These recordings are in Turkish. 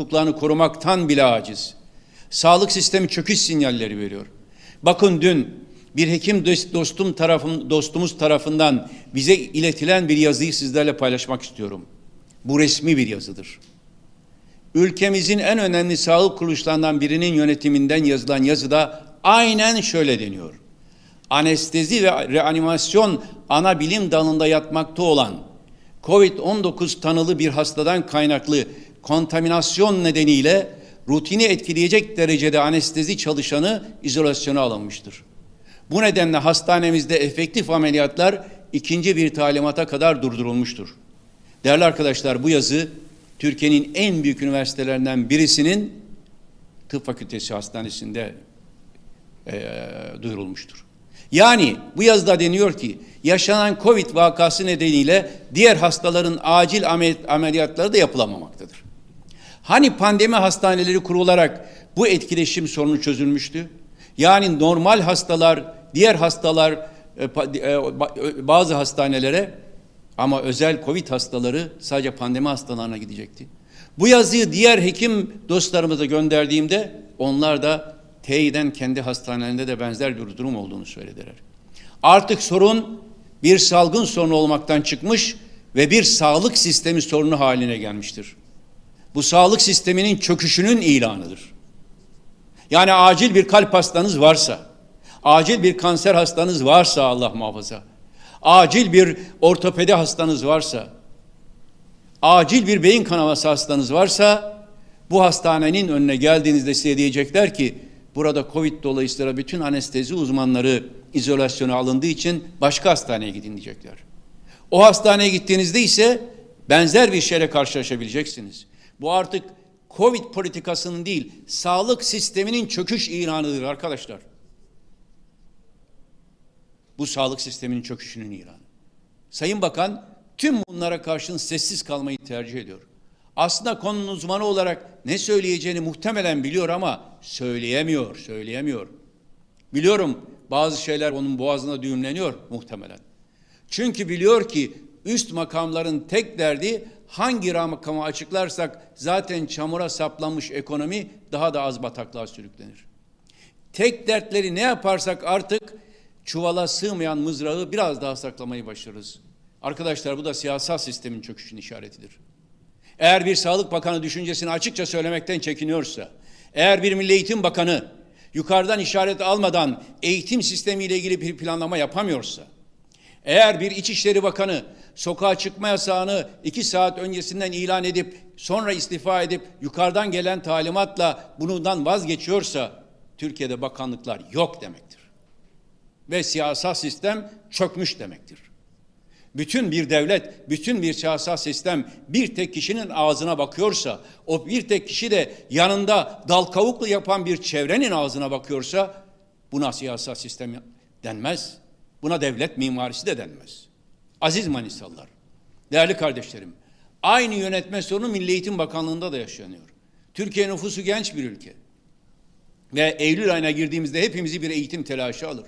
hukuklarını korumaktan bile aciz. Sağlık sistemi çöküş sinyalleri veriyor. Bakın dün bir hekim dost- dostum tarafım, dostumuz tarafından bize iletilen bir yazıyı sizlerle paylaşmak istiyorum. Bu resmi bir yazıdır. Ülkemizin en önemli sağlık kuruluşlarından birinin yönetiminden yazılan yazıda aynen şöyle deniyor. Anestezi ve reanimasyon ana bilim dalında yatmakta olan COVID-19 tanılı bir hastadan kaynaklı kontaminasyon nedeniyle rutini etkileyecek derecede anestezi çalışanı izolasyona alınmıştır. Bu nedenle hastanemizde efektif ameliyatlar ikinci bir talimata kadar durdurulmuştur. Değerli arkadaşlar bu yazı Türkiye'nin en büyük üniversitelerinden birisinin tıp fakültesi hastanesinde eee, duyurulmuştur. Yani bu yazıda deniyor ki yaşanan Covid vakası nedeniyle diğer hastaların acil amel- ameliyatları da yapılamamaktadır. Hani pandemi hastaneleri kurularak bu etkileşim sorunu çözülmüştü? Yani normal hastalar, diğer hastalar e, e, e, bazı hastanelere ama özel Covid hastaları sadece pandemi hastalarına gidecekti. Bu yazıyı diğer hekim dostlarımıza gönderdiğimde onlar da teyiden kendi hastanelerinde de benzer bir durum olduğunu söylediler. Artık sorun bir salgın sorunu olmaktan çıkmış ve bir sağlık sistemi sorunu haline gelmiştir. Bu sağlık sisteminin çöküşünün ilanıdır. Yani acil bir kalp hastanız varsa, acil bir kanser hastanız varsa Allah muhafaza, acil bir ortopedi hastanız varsa, acil bir beyin kanaması hastanız varsa bu hastanenin önüne geldiğinizde size diyecekler ki burada Covid dolayısıyla bütün anestezi uzmanları izolasyona alındığı için başka hastaneye gidin diyecekler. O hastaneye gittiğinizde ise benzer bir şeyle karşılaşabileceksiniz. Bu artık Covid politikasının değil, sağlık sisteminin çöküş ilanıdır arkadaşlar. Bu sağlık sisteminin çöküşünün ilanı. Sayın Bakan tüm bunlara karşın sessiz kalmayı tercih ediyor. Aslında konunun uzmanı olarak ne söyleyeceğini muhtemelen biliyor ama söyleyemiyor, söyleyemiyor. Biliyorum bazı şeyler onun boğazına düğümleniyor muhtemelen. Çünkü biliyor ki üst makamların tek derdi hangi makamı açıklarsak zaten çamura saplanmış ekonomi daha da az bataklığa sürüklenir. Tek dertleri ne yaparsak artık çuvala sığmayan mızrağı biraz daha saklamayı başarırız. Arkadaşlar bu da siyasal sistemin çöküşünün işaretidir. Eğer bir Sağlık Bakanı düşüncesini açıkça söylemekten çekiniyorsa, eğer bir Milli Eğitim Bakanı yukarıdan işaret almadan eğitim sistemiyle ilgili bir planlama yapamıyorsa, eğer bir İçişleri Bakanı sokağa çıkma yasağını iki saat öncesinden ilan edip sonra istifa edip yukarıdan gelen talimatla bundan vazgeçiyorsa Türkiye'de bakanlıklar yok demektir. Ve siyasal sistem çökmüş demektir. Bütün bir devlet, bütün bir siyasal sistem bir tek kişinin ağzına bakıyorsa, o bir tek kişi de yanında dal kavuklu yapan bir çevrenin ağzına bakıyorsa buna siyasal sistem denmez. Buna devlet mimarisi de denmez. Aziz Manisalılar, değerli kardeşlerim, aynı yönetme sorunu Milli Eğitim Bakanlığı'nda da yaşanıyor. Türkiye nüfusu genç bir ülke. Ve Eylül ayına girdiğimizde hepimizi bir eğitim telaşı alır.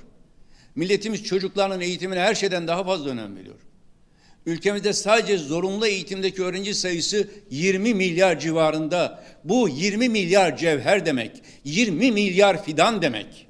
Milletimiz çocuklarının eğitimine her şeyden daha fazla önem veriyor. Ülkemizde sadece zorunlu eğitimdeki öğrenci sayısı 20 milyar civarında. Bu 20 milyar cevher demek, 20 milyar fidan demek.